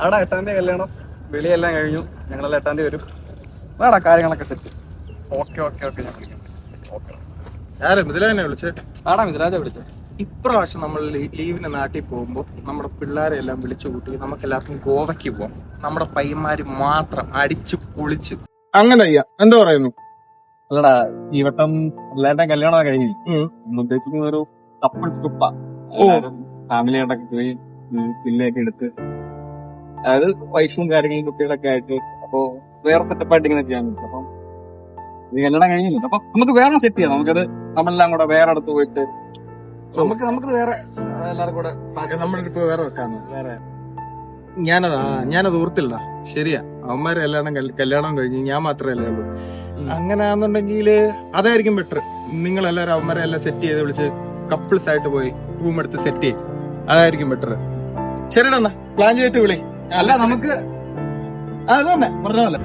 അവിടെ എട്ടാം തീയതി കല്യാണം. വിളിയെല്ലാം കഴിഞ്ഞു. ഞങ്ങളെല്ലാം എട്ടാം തീയതി വരും. വേടാ കാര്യങ്ങളൊക്കെ സെറ്റ് ഓക്കെ ഓക്കെ ഓക്കെ ഞാൻ വിളിക്കാം. ഓക്കെ. ആരെ? മിഥിലാനെ വിളിച്ചേ? ആടാ മിഥുരാജ വിളിച്ചത് ഇപ്രാവശ്യം നമ്മൾ ലീവിന് നാട്ടിൽ പോകുമ്പോൾ നമ്മുടെ പിള്ളേരെ എല്ലാം വിളിച്ചു കൂട്ടി നമുക്ക് എല്ലാവർക്കും ഗോവയ്ക്ക് പോവാം. നമ്മുടെ പയ്യന്മാര് മാത്രം അടിച്ച് പൊളിച്ച്. അങ്ങനെ അയ്യ എന്താ പറയുന്നു? അല്ലടാ ഈ വട്ടം എല്ലാവരുടെയും കല്യാണം കഴിഞ്ഞു. ഉദ്ദേശിക്കുന്ന ഒരു കപ്പിൾസ് ട്രിപ്പാ. ഫാമിലി ആയിട്ടൊക്കെ പോയി പിള്ളയൊക്കെ എടുത്ത് അതായത് വൈഫും കാര്യങ്ങളും കുട്ടികളൊക്കെ ആയിട്ട്. അപ്പോ വേറെ സെറ്റപ്പ് ആയിട്ട് ഇങ്ങനെ ചെയ്യാൻ പറ്റും. അപ്പം ഇത് കല്യാണം കഴിഞ്ഞില്ല? അപ്പൊ നമുക്ക് വേറെ സെറ്റ് ചെയ്യാം. നമുക്കത് നമ്മളെല്ലാം കൂടെ വേറെ അടുത്ത് പോയിട്ട് നമുക്ക് നമുക്ക് വേറെ എല്ലാവർക്കും കൂടെ നമ്മളിപ്പോ വേറെ വെക്കാന്ന്. വേറെ. ഞാനതാ ഞാനത് ഓർത്തില്ല. ശരിയാ. അവന്മാരെ കല്യാണം കല്യാണം കഴിഞ്ഞ് ഞാൻ മാത്രമല്ലേ ഉള്ളൂ. അങ്ങനെയാണെന്നുണ്ടെങ്കിൽ അതായിരിക്കും ബെറ്റർ നിങ്ങൾ എല്ലാവരും അവന്മാരെ എല്ലാം സെറ്റ് ചെയ്ത് വിളിച്ച് കപ്പിൾസ് ആയിട്ട് പോയി റൂം എടുത്ത് സെറ്റ് ചെയ്യും. അതായിരിക്കും ബെറ്റർ ശരിടാ പ്ലാൻ ചെയ്തിട്ട് വിളി. അല്ല നമുക്ക് അതന്നെ അത് തന്നെ പറഞ്ഞ പോലെ